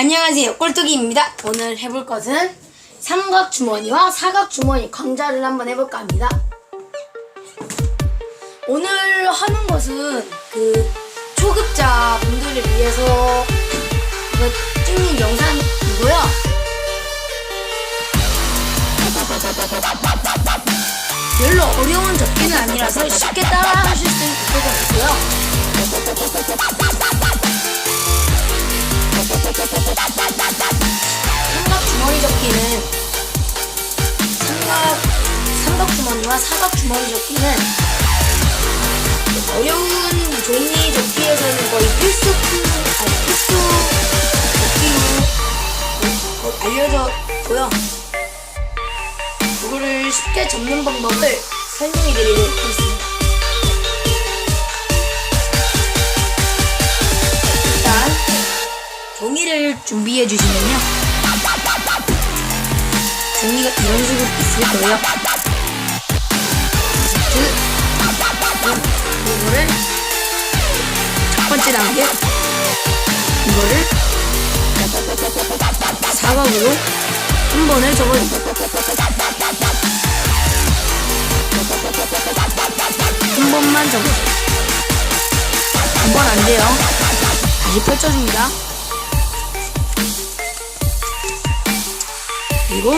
안녕하세요. 꼴뚜기입니다. 오늘 해볼 것은 삼각 주머니와 사각 주머니 강좌를 한번 해볼까 합니다. 오늘 하는 것은 그 초급자 분들을 위해서 찍는 영상이고요. 별로 어려운 접기는 아니라서 쉽게 따라 하실 수 있을 것 같고요. 사각 주머니 접기는 어려운 종이 접기에서는 거의 필수 아니 필수 접기로 어, 알려졌고요. 그거를 쉽게 접는 방법을 설명해 드리도록 하겠습니다. 일단 종이를 준비해 주시면요. 종이가 이런 식으로 있을 거예요. 그, 이거를 첫 번째 단계 이거를 사각으로 한 번을 접어줍니다. 한 번만 접어줘요. 한번 안 돼요. 다시 펼쳐줍니다. 그리고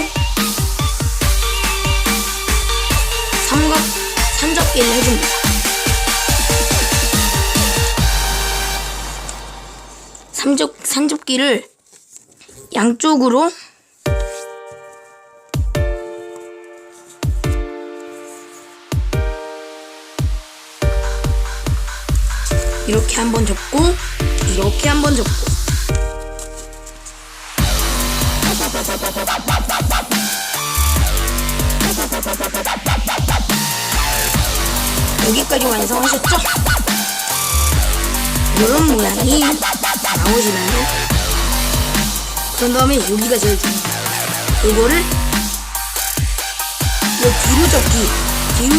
삼각 산접기를 해줍니다. 삼접 산접기를 양쪽으로 이렇게 한번 접고 이렇게 한번 접고 여기까지 완성하셨죠? 이런 모양이 나오시면은 그런 다음에 여기가 제일 중요해요. 이거를 이 뒤로 접기 뒤로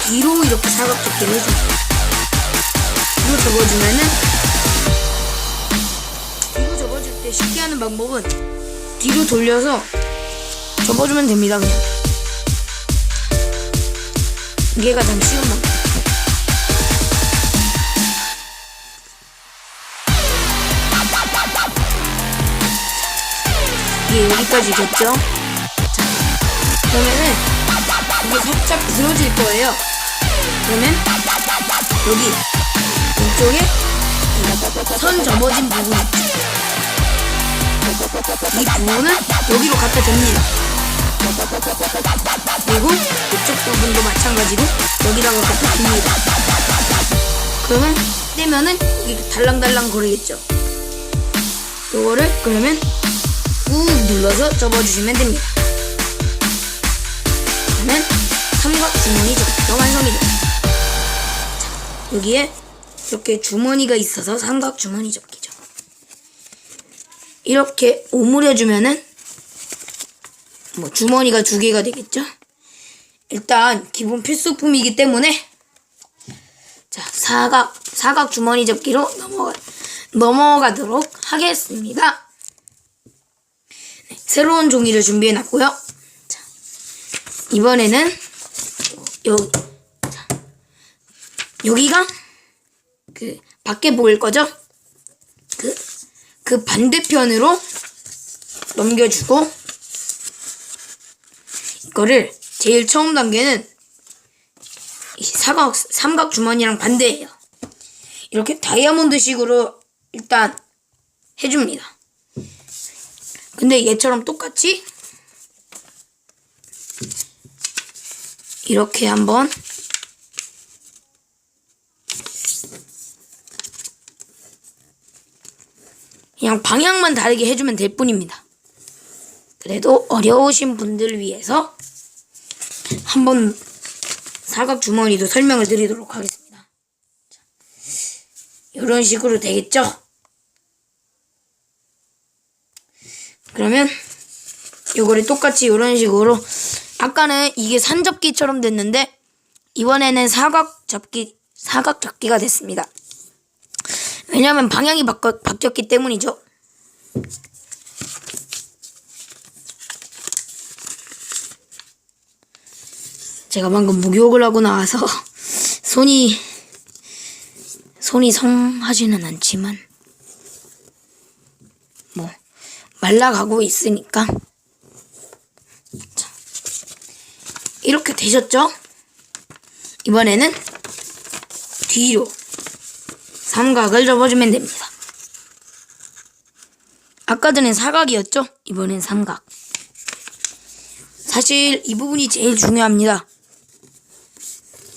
뒤로 이렇게 사각 접기를 해줍니다. 뒤로 접어주면은 뒤로 접어줄 때 쉽게 하는 방법은 뒤로 돌려서 접어주면 됩니다 그냥 이게 가장 쉬운 방법 이게 여기까지 됐죠? 자 그러면은 이게 살짝 부러질 거예요 그러면 여기 이쪽에 선 접어진 부분? 이 부분을 여기로 갖다 댑니다. 그리고 이쪽 부분도 마찬가지로 여기다가 갖다 댑니다. 그러면 떼면은 이게 달랑달랑 거리겠죠. 요거를 그러면 꾹 눌러서 접어주시면 됩니다. 그러면 삼각 주머니 접기가 완성이 됩니다. 자, 여기에 이렇게 주머니가 있어서 삼각 주머니 접기죠. 이렇게 오므려주면은 뭐 주머니가 두 개가 되겠죠. 일단 기본 필수품이기 때문에 자 사각 사각 주머니 접기로 넘어가 넘어가도록 하겠습니다. 네, 새로운 종이를 준비해 놨고요. 자 이번에는 여기 자, 여기가 그 밖에 보일 거죠? 그, 그 반대편으로 넘겨주고 이 거를 제일 처음 단계는 이 사각 삼각 주머니랑 반대예요. 이렇게 다이아몬드 식으로 일단 해줍니다. 근데 얘처럼 똑같이 이렇게 한번 그냥 방향만 다르게 해주면 될 뿐입니다. 그래도 어려우신 분들을 위해서 한번 사각 주머니도 설명을 드리도록 하겠습니다. 자, 이런 식으로 되겠죠? 그러면 요거를 똑같이 이런 식으로 아까는 이게 산접기처럼 됐는데 이번에는 사각 접기 사각 접기가 됐습니다. 왜냐하면 방향이 바뀌었기 때문이죠. 제가 방금 목욕을 하고 나와서 손이 손이 성하지는 않지만 뭐 말라가고 있으니까 자, 이렇게 되셨죠? 이번에는 뒤로 삼각을 접어주면 됩니다. 아까 전엔 사각이었죠? 이번엔 삼각. 사실 이 부분이 제일 중요합니다.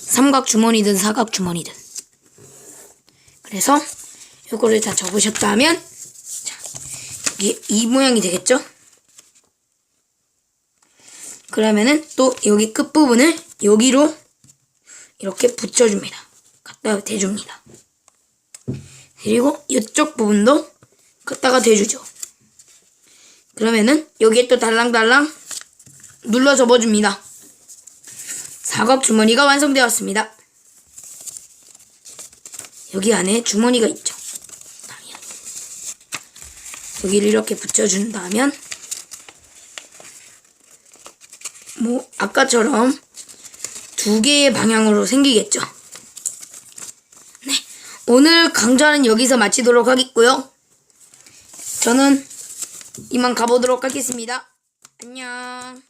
삼각 주머니든 사각 주머니든. 그래서 이거를 다 접으셨다면 자, 여기 이 모양이 되겠죠? 그러면은 또 여기 끝부분을 여기로 이렇게 붙여줍니다. 갖다가 대줍니다. 그리고 이쪽 부분도 갖다가 대주죠. 그러면은 여기에 또 달랑달랑 눌러 접어줍니다. 사각 주머니가 완성되었습니다. 여기 안에 주머니가 있죠. 여기를 이렇게 붙여준다면 뭐 아까처럼 두 개의 방향으로 생기겠죠. 네, 오늘 강좌는 여기서 마치도록 하겠고요. 저는 이만 가보도록 하겠습니다. 안녕.